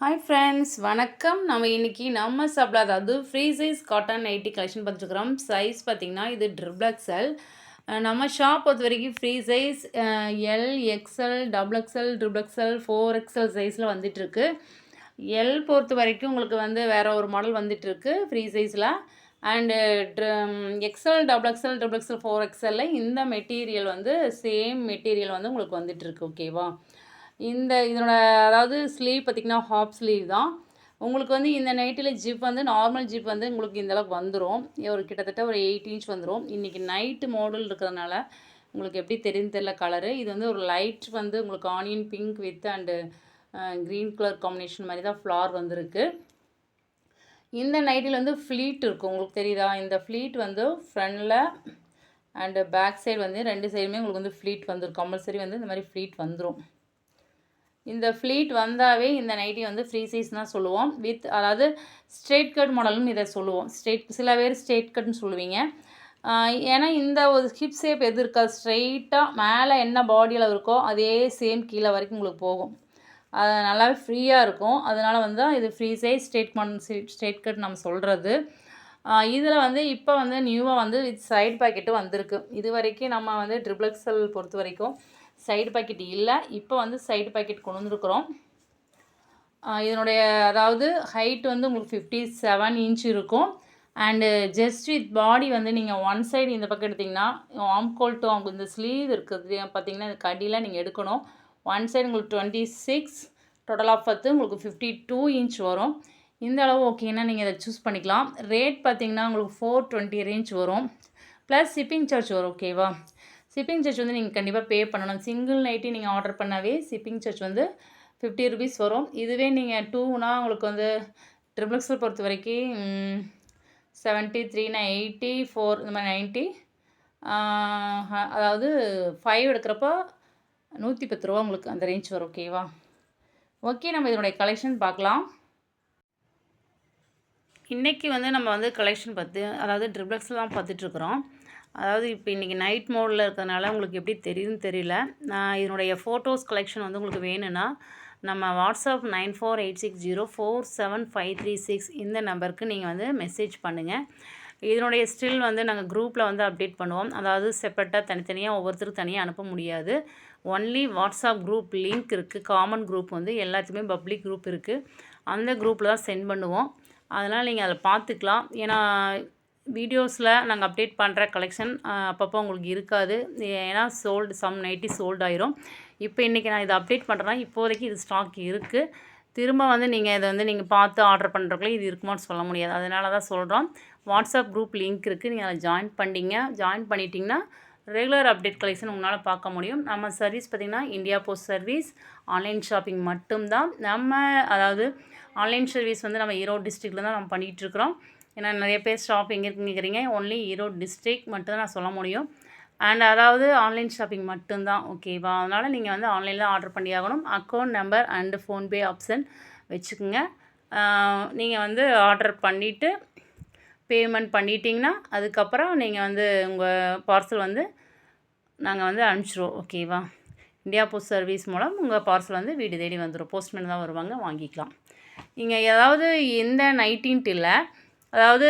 Hi friends வணக்கம். நம்ம இன்னைக்கு நம்ம சாப்பிட அதாவது free size cotton nighty collection பார்த்துருக்குறோம். சைஸ் பார்த்திங்கன்னா இது ட்ரிபிள் எக்ஸல் நம்ம ஷாப் பொறுத்த வரைக்கும் free size L XL double XL triple XL four XL சைஸில் வந்துட்டுருக்கு. எல் பொறுத்த வரைக்கும் உங்களுக்கு வந்து வேறு ஒரு மாடல் வந்துட்டுருக்கு ஃப்ரீ சைஸில் and XL double XL triple XL four எக்ஸ்எல்லில் இந்த மெட்டீரியல் வந்து சேம் மெட்டீரியல் வந்து உங்களுக்கு வந்துட்டுருக்கு ஓகேவா இந்த இதனோட அதாவது ஸ்லீவ் பார்த்திங்கன்னா ஹாப் ஸ்லீவ் தான். உங்களுக்கு வந்து இந்த நைட்டில் ஜிப் வந்து நார்மல் ஜிப் வந்து உங்களுக்கு இந்த அளவுக்கு வந்துடும் ஒரு கிட்டத்தட்ட ஒரு எயிட் இன்ச் வந்துடும் இன்றைக்கி நைட்டு மாடல் இருக்கிறதுனால உங்களுக்கு எப்படி தெரியும் தெரில கலரு இது வந்து ஒரு லைட் வந்து உங்களுக்கு onion pink with and green colour combination மாதிரி தான் ஃப்ளார் வந்திருக்கு. இந்த நைட்டில் வந்து ஃப்ளீட் இருக்கும். உங்களுக்கு தெரியுதா? இந்த ஃப்ளீட் வந்து ஃப்ரண்டில் அண்டு பேக் சைடு வந்து ரெண்டு சைடுமே உங்களுக்கு வந்து ஃப்ளீட் வந்துடும் கம்பல்சரி வந்து இந்த மாதிரி ஃப்ளீட் வந்துடும் இந்த ஃப்ளீட் வந்தாவே இந்த நைட்டி வந்து ஃப்ரீ சைஸ் தான் சொல்லுவோம். வித் அதாவது ஸ்ட்ரெயிட் கட் மாடலும் இதை சொல்லுவோம். ஸ்ட்ரெயிட் சில பேர் ஸ்ட்ரெயிட் கட்னு சொல்லுவீங்க. ஏன்னா இந்த ஒரு ஹிப் ஷேப் எது இருக்கா? ஸ்ட்ரெயிட்டாக மேலே என்ன பாடியில் இருக்கோ அதே சேம் கீழே வரைக்கும் உங்களுக்கு போகும். அது நல்லாவே ஃப்ரீயாக இருக்கும். அதனால் வந்து இது free size straight model straight cut நம்ம சொல்கிறது இதில் வந்து இப்போ வந்து நியூவாக வந்து வித் சைட் பாக்கெட்டும் வந்திருக்கு. இது வரைக்கும் நம்ம வந்து ட்ரிப்ளெக்ஸல் பொறுத்த வரைக்கும் சைடு பாக்கெட் இல்லை. இப்போ வந்து சைடு பாக்கெட் கொண்டு வந்துருக்குறோம் இதனுடைய அதாவது ஹைட் வந்து உங்களுக்கு ஃபிஃப்டி செவன் இன்ச் இருக்கும். அண்டு ஜஸ்ட் வித் பாடி வந்து நீங்கள் ஒன் சைடு இந்த பக்கம் எடுத்திங்கன்னா ஆம் கோல் அவங்க இந்த ஸ்லீவ் இருக்கிறது பார்த்தீங்கன்னா இந்த கடியெலாம் நீங்கள் எடுக்கணும். ஒன் சைடு உங்களுக்கு டுவெண்ட்டி சிக்ஸ் டோட்டல் ஆஃப் பத்து உங்களுக்கு ஃபிஃப்டி டூ இன்ச் வரும். இந்த அளவு ஓகேன்னா நீங்கள் இதை சூஸ் பண்ணிக்கலாம். ரேட் பார்த்தீங்கன்னா உங்களுக்கு ஃபோர் டுவெண்ட்டி ரேஞ்ச் வரும். ப்ளஸ் ஷிப்பிங் சார்ஜ் வரும் ஓகேவா ஷிப்பிங் சார்ஜ் வந்து நீங்கள் கண்டிப்பாக பே பண்ணணும். சிங்கிள் நைட்டி நீங்கள் ஆர்டர் பண்ணாவே ஷிப்பிங் சார்ஜ் வந்து ஃபிஃப்டி ருபீஸ் வரும். இதுவே நீங்கள் டூனா உங்களுக்கு வந்து ட்ரிபிள் எக்ஸல் பொறுத்த வரைக்கும் செவன்ட்டி த்ரீனா எயிட்டி ஃபோர் இந்த மாதிரி நைன்ட்டி அதாவது ஃபைவ் எடுக்கிறப்போ நூற்றி பத்து ரூபா உங்களுக்கு அந்த ரேஞ்ச் வரும் ஓகேவா ஓகே நம்ம இதனுடைய கலெக்ஷன் பார்க்கலாம். இன்றைக்கி வந்து நம்ம வந்து கலெக்ஷன் பார்த்து அதாவது ட்ரிப்ளெக்ஸில் தான் பார்த்துட்ருக்குறோம் அதாவது இப்போ இன்றைக்கி நைட் மோடில் இருக்கிறதுனால உங்களுக்கு எப்படி தெரியுதுன்னு தெரியல. நான் இதனுடைய ஃபோட்டோஸ் கலெக்ஷன் வந்து உங்களுக்கு வேணும்னா நம்ம WhatsApp nine four eight six zero four seven five three six இந்த நம்பருக்கு நீங்கள் வந்து மெசேஜ் பண்ணுங்கள் இதனுடைய ஸ்டில் வந்து நாங்கள் குரூப்பில் வந்து அப்டேட் பண்ணுவோம். அதாவது செப்பரேட்டாக தனித்தனியாக ஒவ்வொருத்தருக்கு தனியாக அனுப்ப முடியாது. ஒன்லி வாட்ஸ்அப் குரூப் லிங்க் இருக்குது காமன் குரூப் வந்து எல்லாத்துக்குமே பப்ளிக் குரூப் இருக்குது அந்த குரூப்பில் தான் சென்ட் பண்ணுவோம். அதனால் நீங்கள் அதை பார்த்துக்கலாம். ஏன்னா வீடியோஸில் நாங்கள் அப்டேட் பண்ணுற கலெக்ஷன் அப்பப்போ உங்களுக்கு இருக்காது. ஏன்னா சோல்டு சம் நைட்டி சோல்டு ஆயிரும். இப்போ இன்றைக்கி நான் இதை அப்டேட் பண்ணுறேன்னா இப்போதைக்கு இது ஸ்டாக் இருக்குது திரும்ப வந்து நீங்கள் இதை வந்து நீங்கள் பார்த்து ஆர்டர் பண்ணுறக்குள்ளே இது இருக்குமான்னு சொல்ல முடியாது. அதனால தான் சொல்கிறோம். வாட்ஸ்அப் குரூப் லிங்க் இருக்குது நீங்கள் அதை ஜாயின் பண்ணிட்டீங்க ஜாயின் பண்ணிட்டீங்கன்னா ரெகுலர் அப்டேட் கலெக்ஷன் உங்களால் பார்க்க முடியும். நம்ம சர்வீஸ் பார்த்திங்கன்னா India post service online shopping மட்டும்தான். நம்ம அதாவது ஆன்லைன் சர்வீஸ் வந்து நம்ம ஈரோடு டிஸ்ட்ரிக்டில் தான் நம்ம பண்ணிகிட்ருக்குறோம் ஏன்னா நிறைய பேர் ஷாப் எங்கே இருக்குன்னு கேட்குறீங்க ஒன்லி ஈரோடு டிஸ்ட்ரிக் மட்டும் நான் சொல்ல முடியும். அண்ட் அதாவது ஆன்லைன் ஷாப்பிங் மட்டும்தான் ஓகேவா அதனால் நீங்கள் வந்து ஆன்லைனில் ஆர்டர் பண்ணி ஆகணும். Account number and PhonePe option வச்சுக்கோங்க. நீங்கள் வந்து ஆர்டர் பண்ணிவிட்டு பேமெண்ட் பண்ணிட்டீங்கன்னா அதுக்கப்புறம் நீங்கள் வந்து உங்கள் பார்சல் வந்து நாங்கள் வந்து அனுப்பிச்சிடுவோம் ஓகேவா இந்தியா போஸ்ட் சர்வீஸ் மூலம் உங்கள் பார்சல் வந்து வீடு தேடி வந்துடும் போஸ்ட்மேன் தான் வருவாங்க வாங்கிக்கலாம். நீங்கள் ஏதாவது எந்த நைட்டின்ட்டு இல்லை அதாவது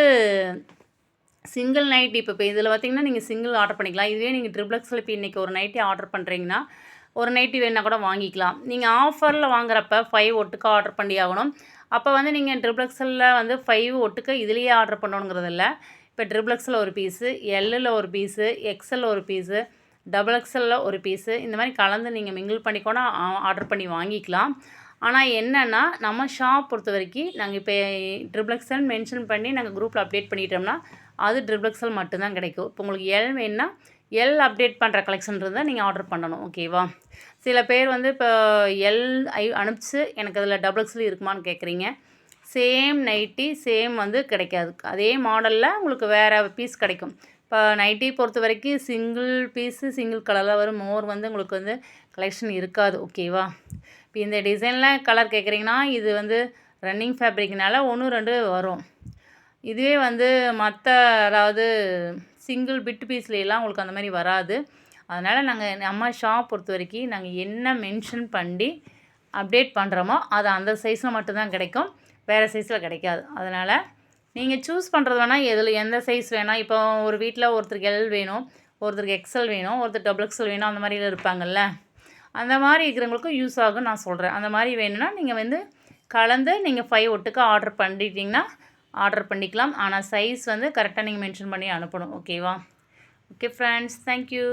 சிங்கிள் நைட் இப்போ இப்போ இதில் பார்த்தீங்கன்னா நீங்கள் சிங்கிள் ஆர்டர் பண்ணிக்கலாம். இதுவே நீங்கள் ட்ரிப்ளக்ஸில் இப்போ இன்றைக்கி ஒரு நைட்டி ஆர்டர் பண்ணுறீங்கன்னா ஒரு நைட்டி வேணால் கூட வாங்கிக்கலாம். நீங்கள் ஆஃபரில் வாங்குறப்ப ஃபைவ் ஒட்டுக்கா ஆர்டர் பண்ணி ஆகணும். அப்போ வந்து நீங்கள் ட்ரிப்ளக்ஸில் வந்து ஃபைவ் ஒட்டுக்க இதுலேயே ஆர்டர் பண்ணணுங்கிறது இல்லை. இப்போ ட்ரிப்ளக்ஸில் ஒரு பீஸு எல்லில் ஒரு பீஸு எக்ஸலில் ஒரு பீஸு டபுள் எக்ஸலில் ஒரு பீஸு இந்த மாதிரி கலந்து நீங்கள் மிங்கிள் பண்ணி கூட ஆர்டர் பண்ணி வாங்கிக்கலாம். ஆனால் என்னென்னா நம்ம ஷாப் பொறுத்த வரைக்கும் நாங்கள் இப்போ ட்ரிப்ளெக்ஸல் மென்ஷன் பண்ணி நாங்கள் குரூப்பில் அப்டேட் பண்ணிட்டோம்னா அது ட்ரிப்ளெக்ஸல் மட்டும்தான் கிடைக்கும். இப்போ உங்களுக்கு எல் வேணுன்னா எல் அப்டேட் பண்ணுற கலெக்ஷன் இருந்தால் நீங்கள் ஆர்டர் பண்ணணும் ஓகேவா சில பேர் வந்து இப்போ எல் ஐ அனுப்பிச்சு எனக்கு அதில் டபுள் எக்ஸில் இருக்குமான்னு கேட்குறீங்க சேம் நைட்டி சேம் வந்து கிடைக்காது. அதே மாடலில் உங்களுக்கு வேறு பீஸ் கிடைக்கும். இப்போ நைட்டி பொறுத்த வரைக்கும் சிங்கிள் பீஸு சிங்கிள் கலரில் வரும். மோர் வந்து உங்களுக்கு வந்து கலெக்ஷன் இருக்காது ஓகேவா இப்போ இந்த டிசைனில் கலர் கேட்குறீங்கன்னா இது வந்து ரன்னிங் ஃபேப்ரிக்னால ஒன்று ரெண்டு வரும். இதுவே வந்து மற்ற அதாவது சிங்கிள் பிட்டு பீஸ்லாம் உங்களுக்கு அந்த மாதிரி வராது. அதனால் நாங்கள் நம்ம ஷாப் பொறுத்த வரைக்கும் நாங்கள் என்ன மென்ஷன் பண்ணி அப்டேட் பண்ணுறோமோ அது அந்த சைஸில் மட்டும்தான் கிடைக்கும். வேறு சைஸில் கிடைக்காது. அதனால் நீங்கள் சூஸ் பண்ணுறது வேணால் எதில் எந்த சைஸ் வேணால் இப்போ ஒரு வீட்டில் ஒருத்தருக்கு எல் வேணும் ஒருத்தருக்கு எக்ஸல் வேணும் ஒருத்தர் டபுள் எக்ஸல் வேணும் அந்த மாதிரி இருப்பாங்கல்ல. அந்த மாதிரி இருக்கிறவங்களுக்கும் யூஸ் ஆகும் நான் சொல்கிறேன் அந்த மாதிரி வேணும்னா நீங்கள் வந்து கலந்து நீங்கள் ஃபைவ் ஒட்டுக்கு ஆர்டர் பண்ணிட்டீங்கன்னா ஆர்டர் பண்ணிக்கலாம். ஆனால் சைஸ் வந்து கரெக்டாக நீங்கள் மென்ஷன் பண்ணி அனுப்பணும். ஓகேவா ஓகே ஃப்ரெண்ட்ஸ் தேங்க்யூ